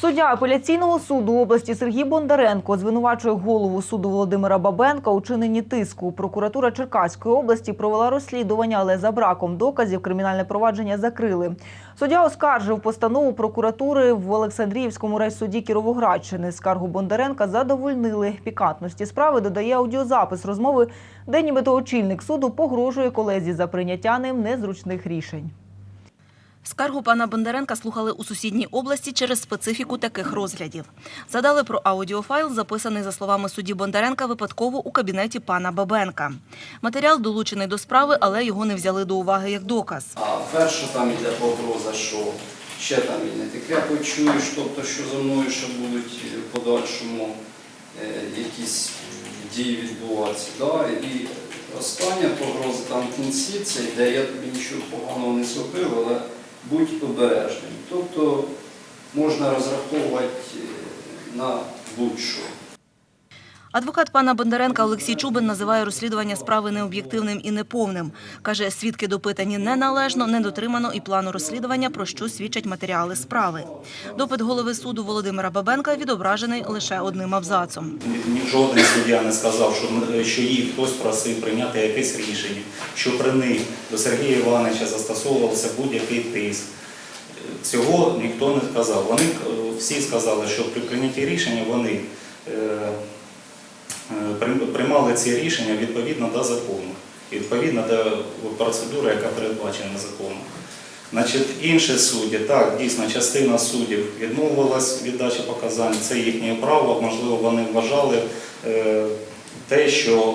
Суддя апеляційного суду області Сергій Бондаренко звинувачує голову суду Володимира Бабенка у чиненні тиску. Прокуратура Черкаської області провела розслідування, але за браком доказів кримінальне провадження закрили. Суддя оскаржив постанову прокуратури в Олександріївському райсуді Кіровоградщини. Скаргу Бондаренка задовольнили. Пікантності справи додає аудіозапис розмови, де нібито очільник суду погрожує колезі за прийняття ним незручних рішень. Скаргу пана Бондаренка слухали у сусідній області через специфіку таких розглядів. Задали про аудіофайл, записаний за словами судді Бондаренка випадково у кабінеті пана Бабенка. Матеріал долучений до справи, але його не взяли до уваги як доказ. А перша там іде погроза, що ще там і не таке почуєш, тобто що зі мною ще будуть в подальшому е, якісь дії відбуватися. І остання погроза там в кінці, це йде, я тобі нічого поганого не зробив, але будь обережним. Тобто можна розраховувати е, на будь-що. Адвокат пана Бондаренка Олексій Чубин називає розслідування справи необ'єктивним і неповним. Каже, свідки допитані неналежно, не дотримано і плану розслідування, про що свідчать матеріали справи. Допит голови суду Володимира Бабенка відображений лише одним абзацом. Жоден суддя не сказав, що, що її хтось просив прийняти якесь рішення, що при них до Сергія Івановича застосовувався будь-який тиск. Цього ніхто не сказав. Вони е, всі сказали, що при прийнятті рішення вони е, приймали ці рішення відповідно до закону, відповідно до процедури, яка передбачена законом. Значить, інші судді, так, дійсно, частина суддів відмовилась від дачі показань, це їхнє право, можливо, вони вважали е, те, що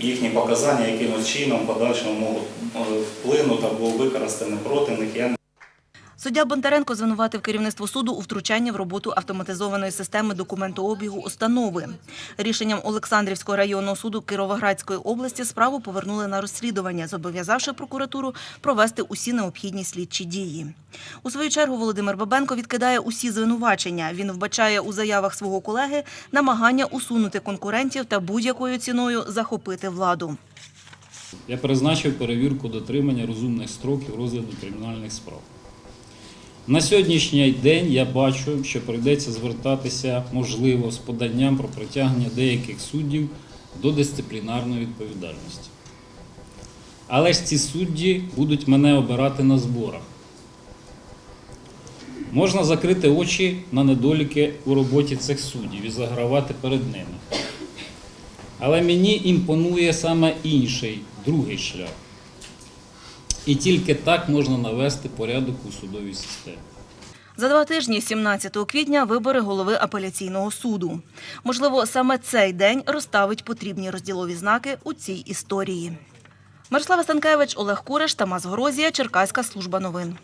їхні показання якимось чином подальшому можуть е, вплинути або використані проти них. Суддя Бондаренко звинуватив керівництво суду у втручанні в роботу автоматизованої системи документообігу установи. Рішенням Олександрівського районного суду Кіровоградської області справу повернули на розслідування, зобов'язавши прокуратуру провести усі необхідні слідчі дії. У свою чергу Володимир Бабенко відкидає усі звинувачення. Він вбачає у заявах свого колеги намагання усунути конкурентів та будь-якою ціною захопити владу. Я призначив перевірку дотримання розумних строків розгляду кримінальних справ. На сьогоднішній день я бачу, що прийдеться звертатися, можливо, з поданням про притягнення деяких суддів до дисциплінарної відповідальності. Але ж ці судді будуть мене обирати на зборах. Можна закрити очі на недоліки у роботі цих суддів і загравати перед ними. Але мені імпонує саме інший, другий шлях. І тільки так можна навести порядок у судовій системі. За два тижні, 17 квітня, вибори голови апеляційного суду. Можливо, саме цей день розставить потрібні розділові знаки у цій історії. Мирослава Станкевич, Олег Куриш, Тамас Горозія, Черкаська служба новин.